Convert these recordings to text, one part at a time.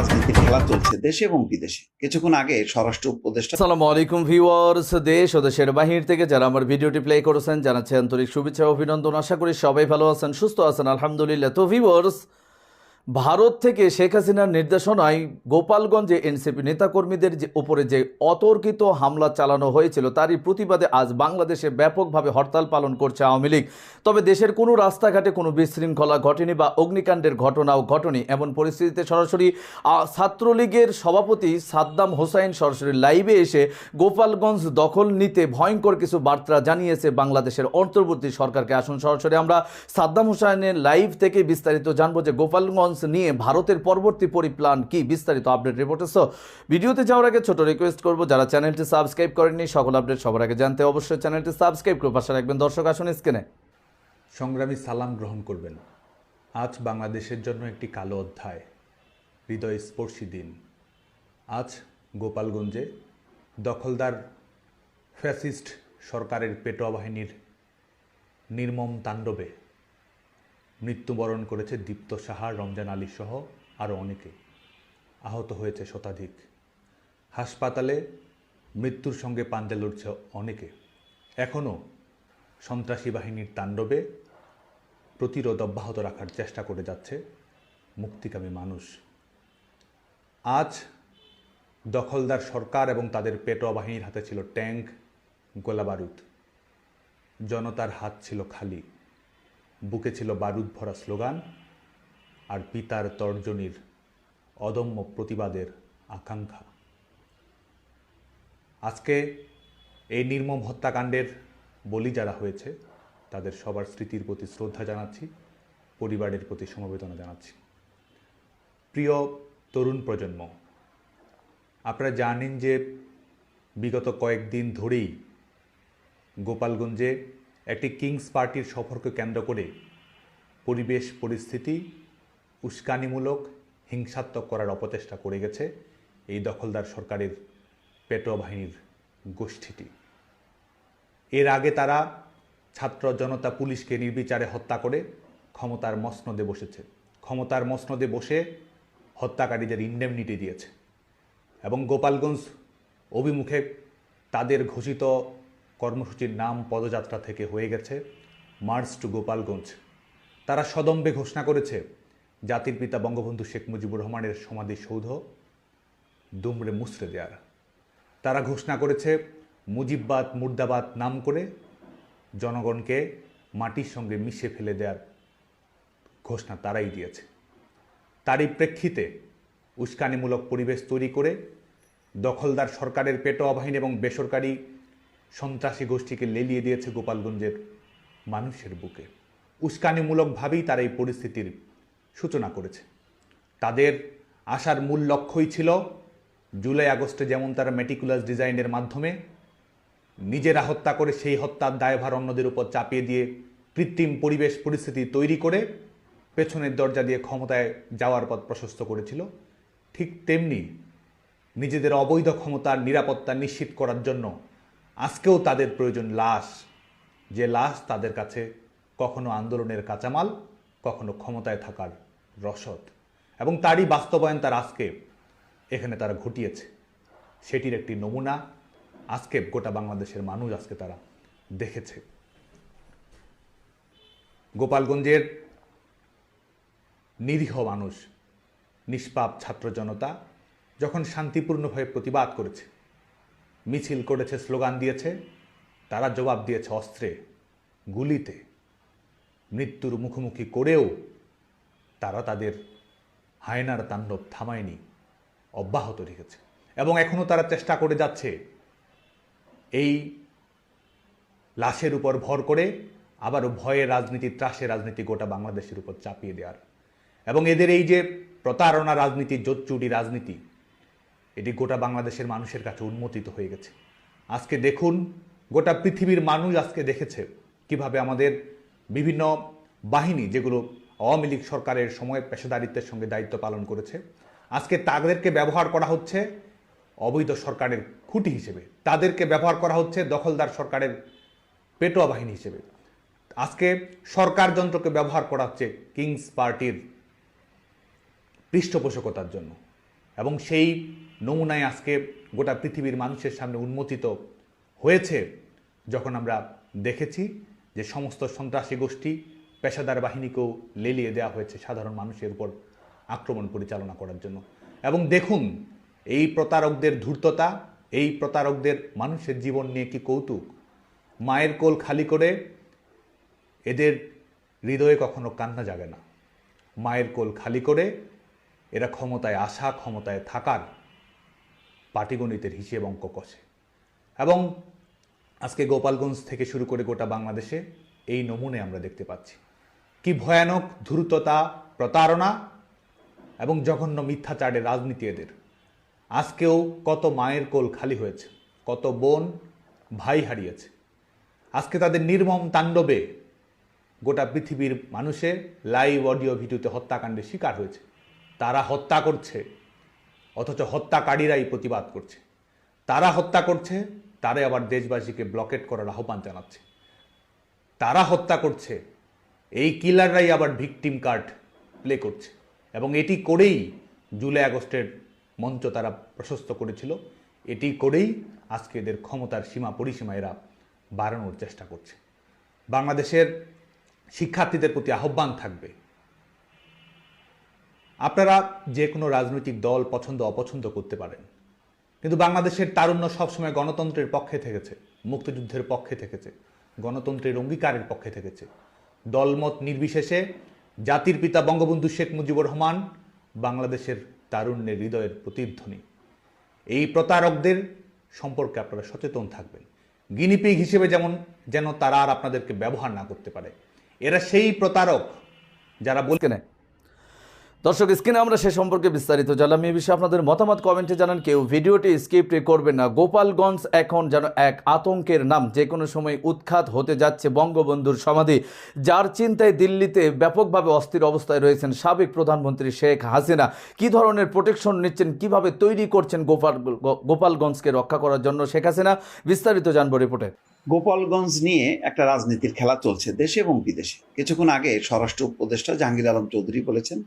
রাজনীতির খেলা চলছে দেশে এবং বিদেশে। কিছুক্ষণ আগে স্বরাষ্ট্র উপদেষ্টা আসসালামু আলাইকুম ভিউয়ার্স, দেশ ও দেশের বাহির থেকে যারা আমার ভিডিওটি প্লে করেছেন, জানাচ্ছি আন্তরিক শুভেচ্ছা অভিনন্দন। আশা করি সবাই ভালো আছেন, সুস্থ আছেন, আলহামদুলিল্লাহ। তো ভিউয়ার্স ভারত থেকে শেখ হাসিনার নির্দেশনায় গোপালগঞ্জে এনসিপি নেতাকর্মীদের যে উপরে যে অতর্কিত হামলা চালানো হয়েছিল, তারই প্রতিবাদে আজ বাংলাদেশে ব্যাপকভাবে হরতাল পালন করছে আওয়ামী লীগ। তবে দেশের কোনো রাস্তাঘাটে কোনো বিশৃঙ্খলা ঘটেনি বা অগ্নিকাণ্ডের ঘটনাও ঘটেনি। এমন পরিস্থিতিতে সরাসরি ছাত্রলীগের সভাপতি সাদ্দাম হোসাইন সরাসরি লাইভে এসে গোপালগঞ্জ দখল নিতে ভয়ঙ্কর কিছু বার্তা জানিয়েছে বাংলাদেশের অন্তর্বর্তী সরকারকে। আসুন সরাসরি আমরা সাদ্দাম হোসাইনের লাইভ থেকে বিস্তারিত জানব যে গোপালগঞ্জ নিয়ে ভারতের পরবর্তী পরিপ্লান কি বিস্তারিত আপডেট রিপোর্ট সো ভিডিওতে যাওয়ার আগে ছোট রিকোয়েস্ট করব, যারা চ্যানেলটি সাবস্ক্রাইব করেননি, সকল আপডেট সবার আগে জানতে অবশ্যই চ্যানেলটি সাবস্ক্রাইব করে পাশে রাখবেন। দর্শক, আসুন স্ক্রিনে সংগ্রামী সালাম গ্রহণ করবেন। আজ বাংলাদেশের জন্য একটি কালো অধ্যায়, হৃদয় স্পর্শী দিন। আজ গোপালগঞ্জে দখলদার ফ্যাসিস্ট সরকারের পেটোয়া বাহিনীর নির্মম তাণ্ডবে মৃত্যুবরণ করেছে দীপ্ত সাহা, রমজান আলী সহ আরও অনেকে। আহত হয়েছে শতাধিক। হাসপাতালে মৃত্যুর সঙ্গে পাঞ্জা লড়ছে অনেকে। এখনও সন্ত্রাসী বাহিনীর তাণ্ডবে প্রতিরোধ অব্যাহত রাখার চেষ্টা করে যাচ্ছে মুক্তিকামী মানুষ। আজ দখলদার সরকার এবং তাদের পেটোয়া বাহিনীর হাতে ছিল ট্যাঙ্ক গোলাবারুদ। জনতার হাত ছিল খালি। বুকে ছিল বারুদ ভরা স্লোগান আর পিতার তর্জনীর অদম্য প্রতিবাদের আকাঙ্ক্ষা। আজকে এই নির্মম হত্যাকাণ্ডের বলি যারা হয়েছে, তাদের সবার স্মৃতির প্রতি শ্রদ্ধা জানাচ্ছি, পরিবারের প্রতি সমবেদনা জানাচ্ছি। প্রিয় তরুণ প্রজন্ম, আপনারা জানেন যে বিগত কয়েকদিন ধরেই গোপালগঞ্জে একটি কিংস পার্টির সফরকে কেন্দ্র করে পরিবেশ, পরিস্থিতি উস্কানিমূলক, হিংসাত্মক করার অপচেষ্টা করে গেছে এই দখলদার সরকারের পেটোয়া বাহিনীর গোষ্ঠীটি। এর আগে তারা ছাত্র জনতা পুলিশকে নির্বিচারে হত্যা করে ক্ষমতার মসনদে বসেছে। ক্ষমতার মসনদে বসে হত্যাকারীদের ইন্ডেমনিটি দিয়েছে এবং গোপালগঞ্জ অভিমুখে তাদের ঘোষিত কর্মসূচির নাম পদযাত্রা থেকে হয়ে গেছে মার্চ টু গোপালগঞ্জ। তারা সদম্বে ঘোষণা করেছে, জাতির পিতা বঙ্গবন্ধু শেখ মুজিবুর রহমানের সমাধিসৌধ দুমড়ে মুচড়ে দেওয়ার তারা ঘোষণা করেছে, মুজিববাদ, মুর্দাবাদ নাম করে জনগণকে মাটির সঙ্গে মিশে ফেলে দেওয়ার ঘোষণা তারাই দিয়েছে। তারই প্রেক্ষিতে উস্কানিমূলক পরিবেশ তৈরি করে দখলদার সরকারের পেটোয়া বাহিনী এবং বেসরকারি সন্ত্রাসী গোষ্ঠীকে লেলিয়ে দিয়েছে গোপালগঞ্জের মানুষের বুকে। উস্কানিমূলকভাবেই তারা এই পরিস্থিতির সূচনা করেছে। তাদের আসার মূল লক্ষ্যই ছিল জুলাই আগস্টে যেমন তারা মেটিকুলাস ডিজাইনের মাধ্যমে নিজেরা হত্যা করে সেই হত্যার দায়ভার অন্যদের উপর চাপিয়ে দিয়ে কৃত্রিম পরিবেশ পরিস্থিতি তৈরি করে পেছনের দরজা দিয়ে ক্ষমতায় যাওয়ার পথ প্রশস্ত করেছিল। ঠিক তেমনি নিজেদের অবৈধ ক্ষমতার নিরাপত্তা নিশ্চিত করার জন্য আজকেও তাদের প্রয়োজন লাশ। যে লাশ তাদের কাছে কখনো আন্দোলনের কাঁচামাল, কখনো ক্ষমতায় থাকার রসদ। এবং তারই বাস্তবায়ন তার আজকে এখানে তারা ঘটিয়েছে। সেটির একটি নমুনা আজকে গোটা বাংলাদেশের মানুষ আজকে তারা দেখেছে। গোপালগঞ্জের নিরীহ মানুষ, নিষ্পাপ ছাত্র জনতা যখন শান্তিপূর্ণভাবে প্রতিবাদ করেছে মিছিল করেছে, স্লোগান দিয়েছে, তারা জবাব দিয়েছে অস্ত্রে, গুলিতে। মৃত্যুর মুখোমুখি করেও তারা তাদের হায়নার তাণ্ডব থামায়নি, অব্যাহত রেখেছে। এবং এখনও তারা চেষ্টা করে যাচ্ছে এই লাশের উপর ভর করে আবারও ভয়ের রাজনীতি ত্রাসের রাজনীতি গোটা বাংলাদেশের উপর চাপিয়ে দেওয়ার। এবং এদের এই যে প্রতারণা রাজনীতি জোচ্চুটি রাজনীতি এটি গোটা বাংলাদেশের মানুষের কাছে উন্মোচিত হয়ে গেছে। আজকে দেখুন, গোটা পৃথিবীর মানুষ আজকে দেখেছে কীভাবে আমাদের বিভিন্ন বাহিনী, যেগুলো আওয়ামী লীগ সরকারের সময় পেশাদারিত্বের সঙ্গে দায়িত্ব পালন করেছে, আজকে তাদেরকে ব্যবহার করা হচ্ছে অবৈধ সরকারের খুঁটি হিসেবে। তাদেরকে ব্যবহার করা হচ্ছে দখলদার সরকারের পেটোয়া বাহিনী হিসেবে। আজকে সরকার যন্ত্রকে ব্যবহার করা হচ্ছে কিংস পার্টির পৃষ্ঠপোষকতার জন্য। এবং সেই নমুনায় আজকে গোটা পৃথিবীর মানুষের সামনে উন্মোচিত হয়েছে যখন আমরা দেখেছি যে সমস্ত সন্ত্রাসী গোষ্ঠী পেশাদার বাহিনীকেও লেলিয়ে দেওয়া হয়েছে সাধারণ মানুষের উপর আক্রমণ পরিচালনা করার জন্য। এবং দেখুন, এই প্রতারকদের ধূর্ততা, এই প্রতারকদের মানুষের জীবন নিয়ে কি কৌতুক। মায়ের কোল খালি করে এদের হৃদয়ে কখনো কান্না জাগে না। মায়ের কোল খালি করে এরা ক্ষমতায় আসা, ক্ষমতায় থাকার পাটিগণিতের হিসেব অঙ্ক কষে। এবং আজকে গোপালগঞ্জ থেকে শুরু করে গোটা বাংলাদেশে এই নমুনে আমরা দেখতে পাচ্ছি। কি ভয়ানক ধূর্ততা, প্রতারণা এবং জঘন্য মিথ্যা মিথ্যাচারের রাজনীতি এদের। আজকেও কত মায়ের কোল খালি হয়েছে, কত বোন ভাই হারিয়েছে। আজকে তাদের নির্মম তাণ্ডবে গোটা পৃথিবীর মানুষের লাইভ অডিও ভিডিওতে হত্যাকাণ্ডের শিকার হয়েছে। তারা হত্যা করছে অথচ হত্যাকারীরাই প্রতিবাদ করছে। তারা হত্যা করছে তারাই আবার দেশবাসীকে ব্লকেট করার আহ্বান জানাচ্ছে। তারা হত্যা করছে, এই কিলাররাই আবার ভিকটিম কার্ড প্লে করছে। এবং এটি করেই জুলাই আগস্টের মঞ্চ তারা প্রশস্ত করেছিল। এটি করেই আজকে এদের ক্ষমতার সীমা পরিসীমা এরা বাড়ানোর চেষ্টা করছে। বাংলাদেশের শিক্ষার্থীদের প্রতি আহ্বান থাকবে আপনারা যে কোনো রাজনৈতিক দল পছন্দ, অপছন্দ করতে পারেন। কিন্তু বাংলাদেশের তারুণ্য সবসময় গণতন্ত্রের পক্ষে থেকেছে, মুক্তিযুদ্ধের পক্ষে থেকেছে, গণতন্ত্রের অঙ্গীকারের পক্ষে থেকেছে। দলমত নির্বিশেষে জাতির পিতা বঙ্গবন্ধু শেখ মুজিবুর রহমান বাংলাদেশের তারুণ্যের হৃদয়ের প্রতিধ্বনি। এই প্রতারকদের সম্পর্কে আপনারা সচেতন থাকবেন। গিনিপিগ হিসেবে যেমন, যেন তারা আর আপনাদেরকে ব্যবহার না করতে পারে। এরা সেই প্রতারক যারা বল স্ক্রিনে দর্শক, স্ক্রিনে আমরা সে সম্পর্কে বিস্তারিত জানলাম। এই বিষয়ে আপনাদের মতামত কমেন্টে জানান কেউ। ভিডিওটি স্কিপ করবেন না। গোপালগঞ্জ এখন যেন এক আতঙ্কের নাম। যে কোনো সময় উৎখাত হতে যাচ্ছে বঙ্গবন্ধুর সমাধি। যার চিন্তায় দিল্লিতে ব্যাপকভাবে অস্থির অবস্থায় রয়েছেন সাবেক প্রধানমন্ত্রী শেখ হাসিনা। কি ধরনের প্রোটেকশন নিচ্ছেন? কীভাবে তৈরি করছেন গোপাল, গোপালগঞ্জকে রক্ষা করার জন্য শেখ হাসিনা? বিস্তারিত জানব রিপোর্টে। গোপালগঞ্জ নিয়ে একটা রাজনীতির খেলা চলছে দেশে এবং বিদেশে। কিছুক্ষণ আগে স্বরাষ্ট্র উপদেষ্টা জাহাঙ্গীর আলম চৌধুরী বলেছেন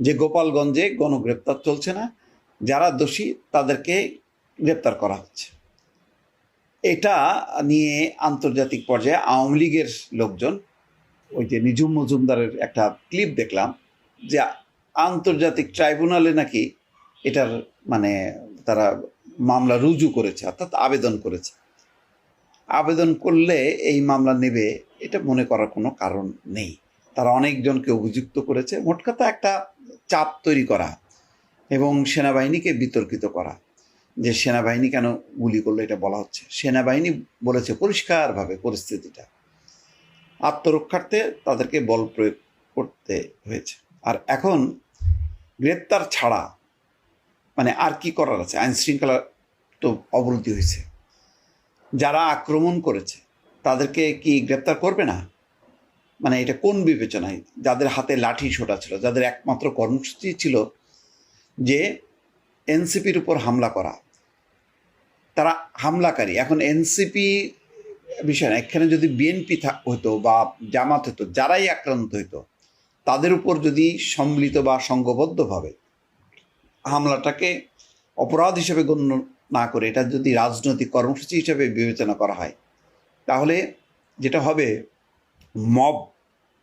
যে গোপালগঞ্জে গণগ্রেপ্তার চলছে না, যারা দোষী তাদেরকে গ্রেপ্তার করা হচ্ছে। এটা নিয়ে আন্তর্জাতিক পর্যায়ে আওয়ামী লীগের লোকজন, ওই যে নিজুম মজুমদারের একটা ক্লিপ দেখলাম, যে আন্তর্জাতিক ট্রাইব্যুনালে নাকি এটার মানে তারা মামলা রুজু করেছে, অর্থাৎ আবেদন করেছে। আবেদন করলে এই মামলা নেবে, এটা মনে করার কোনো কারণ নেই। তারা অনেকজনকে অভিযুক্ত করেছে। মোট কথা একটা চাপ তৈরি করা এবং সেনাবাহিনীকে বিতর্কিত করা যে সেনাবাহিনী কেন গুলি করল এটা বলা হচ্ছে। সেনাবাহিনী বলেছে পরিষ্কারভাবে পরিস্থিতিটা। আত্মরক্ষার্থে তাদেরকে বল প্রয়োগ করতে হয়েছে। আর এখন গ্রেপ্তার ছাড়া মানে আর কি করার আছে? আইন শৃঙ্খলা তো অবনতি হয়েছে। যারা আক্রমণ করেছে, তাদেরকে কি গ্রেপ্তার করবে না? মানে এটা কোন বিবেচনায়? যাদের হাতে লাঠি ছোটা ছিল, যাদের একমাত্র কর্মসূচি ছিল যে এনসিপির উপর হামলা করা। তারা হামলাকারী। এখন এনসিপি বিষয় না, এখানে যদি বিএনপি হতো বা জামাত হতো, যারাই আক্রান্ত হতো তাদের উপর যদি সম্মিলিত বা সংঘবদ্ধভাবে হামলাটাকে অপরাধ হিসেবে গণ্য না করে, এটা যদি রাজনৈতিক কর্মসূচি হিসেবে বিবেচনা করা হয়, তাহলে যেটা হবে মব,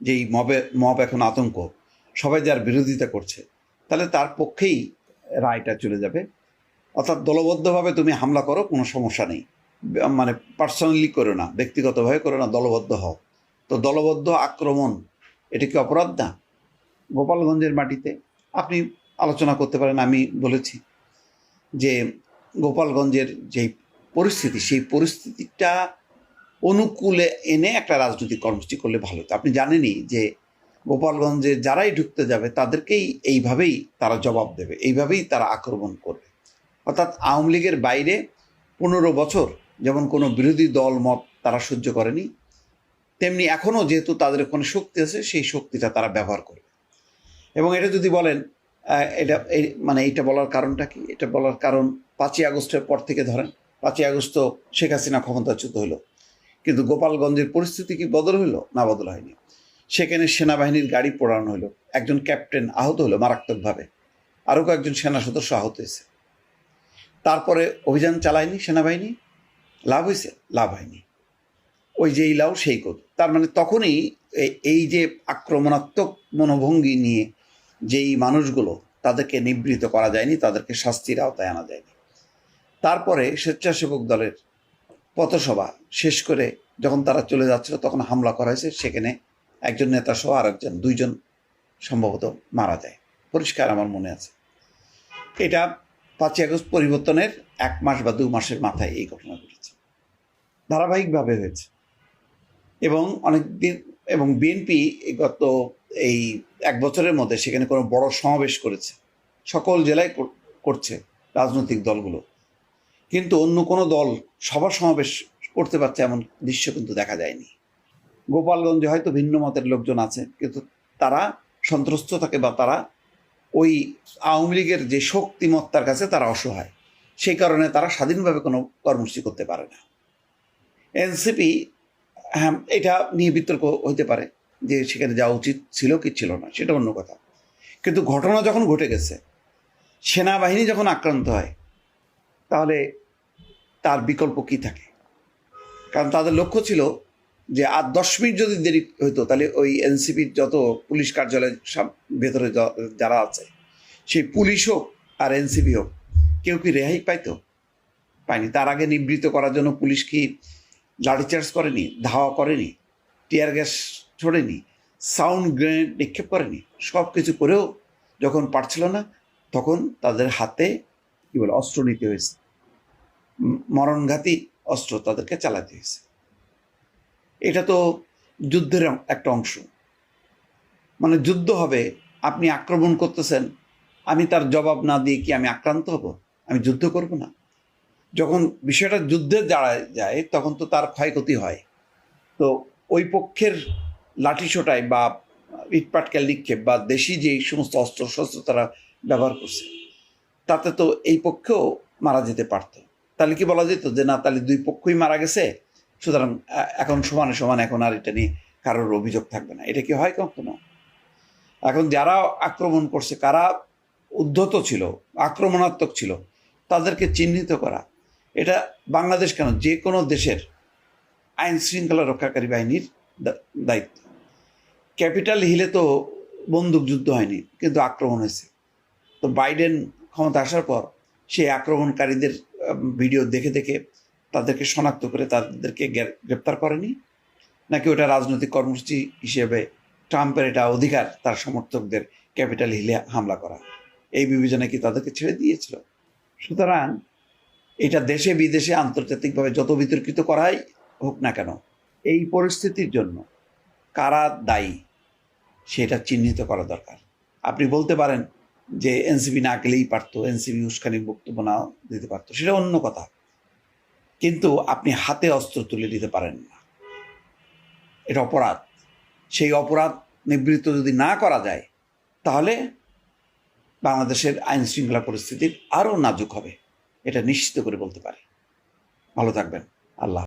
যেই মবে, মব এখন আতঙ্ক, সবাই যার বিরোধিতা করছে, তাহলে তার পক্ষেই রায়টা চলে যাবে। অর্থাৎ দলবদ্ধভাবে তুমি হামলা করো, কোনো সমস্যা নেই। মানে পার্সোনালি করো না, ব্যক্তিগতভাবে করো না, দলবদ্ধ হও। তো দলবদ্ধ আক্রমণ, এটা কি অপরাধ না? গোপালগঞ্জের মাটিতে, আপনি আলোচনা করতে পারেন, আমি বলেছি যে গোপালগঞ্জের যে পরিস্থিতি, সেই পরিস্থিতিটা অনুকূলে এনে একটা রাজনৈতিক কর্মসূচি করলে ভালো হতো। আপনি জানেনই যে গোপালগঞ্জে যারাই ঢুকতে যাবে, তাদেরকেই এইভাবেই তারা জবাব দেবে, এইভাবেই তারা আক্রমণ করবে। অর্থাৎ আওয়ামী লীগের বাইরে পনেরো বছর যেমন কোনো বিরোধী দল মত তারা সহ্য করেনি, তেমনি এখনও যেহেতু তাদের কোনো শক্তি আছে, সেই শক্তিটা তারা ব্যবহার করবে। এবং এটা যদি বলেন এটা মানে এইটা বলার কারণটা কি? এটা বলার কারণ পাঁচই আগস্টের পর থেকে ধরেন, পাঁচই আগস্ট শেখ হাসিনা ক্ষমতাচ্যুত হলো। কিন্তু গোপালগঞ্জের পরিস্থিতি কি বদল হলো না বদল হয়নি। সেখানে সেনাবাহিনীর গাড়ি পোড়ানো হলো একজন ক্যাপ্টেন আহত হলো মারাত্মকভাবে। আরও কয়েকজন সেনা সদস্য আহত হয়েছে। তারপরে অভিযান চালায়নি সেনাবাহিনী। লাভ হয়েছে লাভ হয়নি। ওই যেই লাভ সেই কত তার মানে তখনই এই যে আক্রমণাত্মক মনোভঙ্গি নিয়ে যেই মানুষগুলো তাদেরকে নিবৃত করা যায়নি, তাদেরকে শাস্তির আওতায় আনা যায়নি। তারপরে স্বেচ্ছাসেবক দলের পথসভা শেষ করে যখন তারা চলে যাচ্ছিল, তখন হামলা করা হয়েছে। সেখানে একজন নেতা সহ আর একজন দুইজন সম্ভবত মারা যায়। পরিষ্কার আমার মনে আছে। এটা পাঁচই আগস্ট পরিবর্তনের এক মাস বা দু মাসের মাথায় এই ঘটনা ঘটেছে। ধারাবাহিকভাবে হয়েছে। এবং অনেক দিন এবং বিএনপি গত এই এক বছরের মধ্যে সেখানে কোনো বড় সমাবেশ করেছে। সকল জেলায় করছে রাজনৈতিক দলগুলো। কিন্তু অন্য কোনো দল সভা সমাবেশ করতে পারছে এমন দৃশ্য কিন্তু দেখা যায়নি। গোপালগঞ্জে হয়তো ভিন্ন মতের লোকজন আছে, কিন্তু তারা সন্ত্রস্ত থাকে বা তারা ওই আওয়ামী লীগের যে শক্তিমত্তার কাছে তারা অসহায়। সেই কারণে তারা স্বাধীনভাবে কোনো কর্মসূচি করতে পারে না। এনসিপি হ্যাঁ এটা নিয়ে বিতর্ক হইতে পারে যে সেখানে যাওয়া উচিত ছিল কি ছিল না, সেটা অন্য কথা। কিন্তু ঘটনা যখন ঘটে গেছে, সেনাবাহিনী যখন আক্রান্ত হয় তাহলে তার বিকল্প কি থাকে? কারণ তাদের লক্ষ্য ছিল যে আর দশ মিনিট যদি দেরি হতো তাহলে ওই এনসিপির যত পুলিশ কার্যালয় সব ভেতরে যারা আছে, সেই পুলিশ হোক আর এনসিপি হোক, কেউ কি রেহাই পাইতো? পায়নি। তার আগে নিবৃত্ত করার জন্য পুলিশ কি লাঠিচার্জ করেনি, ধাওয়া করেনি, টিয়ার গ্যাস ছোড়েনি, সাউন্ড গ্রেনেড নিক্ষেপ করেনি সব কিছু করেও যখন পারছিল না, তখন তাদের হাতে কি বলে, অস্ত্র নিতে হয়েছে। মরণঘাতী অস্ত্র তাদেরকে চালাতে হয়েছে। এটা তো যুদ্ধের একটা অংশ। মানে যুদ্ধ হবে, আপনি আক্রমণ করতেছেন, আমি তার জবাব না দিয়ে কি আমি আক্রান্ত হব? আমি যুদ্ধ করব না। যখন বিষয়টা যুদ্ধে দাঁড়ায় যায়, তখন তো তার ক্ষয়ক্ষতি হয়। তো ওই পক্ষের লাঠিসোটায় বা ইটপাটকেল নিক্ষেপ বা দেশি যে সমস্ত অস্ত্র শস্ত্র তারা ব্যবহার করছে তাতে তো এই পক্ষেও মারা যেতে পারত। তাহলে কি বলা যেত যে, না, তাহলে দুই পক্ষই মারা গেছে? সুতরাং এখন সমানে সমান এখন আর এটা নিয়ে কারোর অভিযোগ থাকবে না। এটা কি হয় কখনো? এখন যারা আক্রমণ করছে, কারা উদ্ধত ছিল, আক্রমণাত্মক ছিল, তাদেরকে চিহ্নিত করা, এটা বাংলাদেশ কেন? যে কোনো দেশের আইন শৃঙ্খলা রক্ষাকারী বাহিনীর দায়িত্ব। ক্যাপিটাল হিলে তো বন্দুক যুদ্ধ হয়নি, কিন্তু আক্রমণ হয়েছে। তো বাইডেন ক্ষমতা আসার পর সেই আক্রমণকারীদের ভিডিও দেখে দেখে তাদেরকে শনাক্ত করে তাদেরকে গ্রে- গ্রেপ্তার করেনি। নাকি ওটা রাজনৈতিক কর্মসূচি হিসেবে ট্রাম্পের এটা অধিকার, তার সমর্থকদের ক্যাপিটাল হিলে হামলা করা। এই বিবেচনা কি তাদেরকে ছেড়ে দিয়েছিল? সুতরাং এটা দেশে বিদেশে আন্তর্জাতিকভাবে যত বিতর্কিত করাই হোক না কেন, এই পরিস্থিতির জন্য কারা দায়ী সেটা চিহ্নিত করা দরকার। আপনি বলতে পারেন যে এনসিপি না গেলেই পারতো, এনসিপি উস্কানি বক্তব্য না দিতে পারতো, সেটা অন্য কথা। কিন্তু আপনি হাতে অস্ত্র তুলে দিতে পারেন না। এটা অপরাধ। সেই অপরাধ নিবৃত্ত যদি না করা যায়, তাহলে বাংলাদেশের আইন শৃঙ্খলা পরিস্থিতির আরও নাজুক হবে। এটা নিশ্চিত করে বলতে পারি। ভালো থাকবেন। আল্লাহ